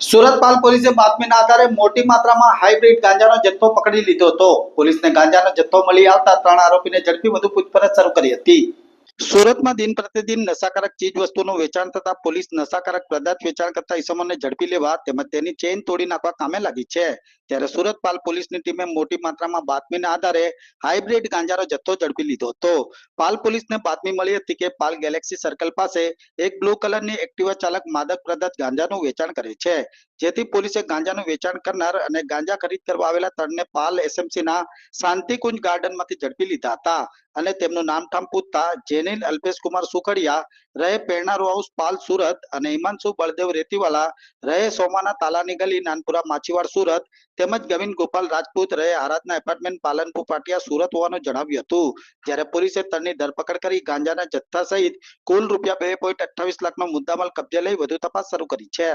સુરત પાલ પોલીસે બાતમીના આધારે મોટી માત્રામાં હાઇબ્રિડ ગાંજાનો જથ્થો પકડી લીધો હતો. પોલીસને ગાંજાનો જથ્થો મળી આવતા ત્રણ આરોપીને ઝડપી વધુ પૂછપરછ શરૂ કરી હતી. સુરતમાં દિન પ્રતિદિન નશાકારક ચીજ વસ્તુનું વેચાણ થતા પોલીસ નશાકારક પદાર્થ વેચાણ કરતા ઇસમોને ઝડપી લેવા તેમજ તેની ચેઇન તોડી નાખવા કામે લાગી છે. ત્યારે સુરત પાલ પોલીસની ટીમે મોટી માત્રામાં બાતમીના આધારે હાઇબ્રિડ ગાંજાનો જથ્થો ઝડપી લીધો હતો. પાલ પોલીસને બાતમી મળી હતી કે પાલ ગેલેક્સી સર્કલ પાસે એક બ્લુ કલરની એક્ટિવા ચાલક માદક પદાર્થ ગાંજાનું વેચાણ કરે છે. જેથી પોલીસે ગાંજાનું વેચાણ કરનાર અને ગાંજા ખરીદ કરવા આવેલા ત્રણને પાલ એસએમસી ના શાંતિકુંજ ગાર્ડનમાંથી ઝડપી લીધા હતા અને તેમનું નામ ઠામ પૂછતા જેનિલ અલ્પેશ સુખડિયા, રહે પેરનારો હાઉસ પાલ સુરત અને હિમાંશુ બળદેવ રેતીવાલા, રહે સોમાના તાલાની ગલી નાનપુરા માછીવાડ સુરત, તેમજ ગવિન ગોપાલ રાજપૂત રહે આરાધના એપાર્ટમેન્ટ પાલનપુર પાટિયા સુરત હોવાનું જણાવ્યું હતું. જ્યારે પોલીસે તરની ધરપકડ કરી ગાંજાના જથ્થા સહિત કુલ રૂપિયા બે પોઈન્ટ અઠ્ઠાવીસ લાખનો મુદ્દામાલ કબજે લઈ વધુ તપાસ શરૂ કરી છે.